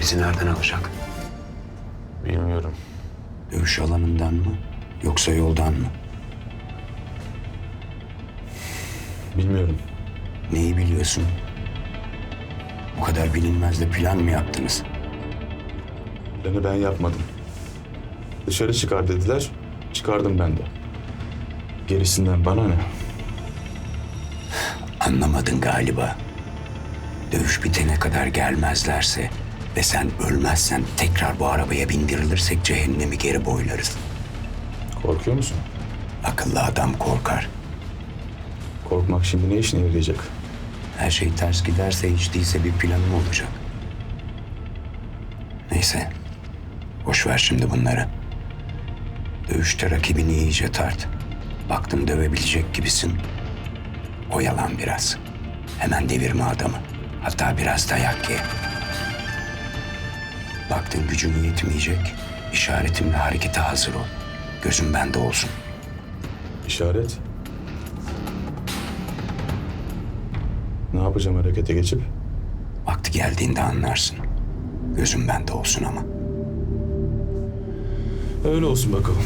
bizi nereden alacak? Bilmiyorum. Dövüş alanından mı? Yoksa yoldan mı? Bilmiyorum. Neyi biliyorsun? Bu kadar bilinmez de plan mı yaptınız? Planı ben yapmadım. Dışarı çıkar dediler. Çıkardım ben de. Gerisinden bana ne? Anlamadın galiba. Dövüş bitene kadar gelmezlerse ve sen ölmezsen tekrar bu arabaya bindirilirsek cehennemi geri boylarız. Korkuyor musun? Akıllı adam korkar. Korkmak şimdi ne işine yarayacak? Her şey ters giderse hiç değilse bir planım olacak. Neyse. Boş ver şimdi bunları. Dövüşte rakibini iyice tart. Baktım dövebilecek gibisin. Oyalan biraz. Hemen devirme adamı. Hatta biraz dayak ye. Baktın gücün yetmeyecek. İşaretimle harekete hazır ol. Gözüm bende olsun. İşaret. Ne yapacağım harekete geçip? Vakti geldiğinde anlarsın. Gözüm bende olsun ama. Öyle olsun bakalım.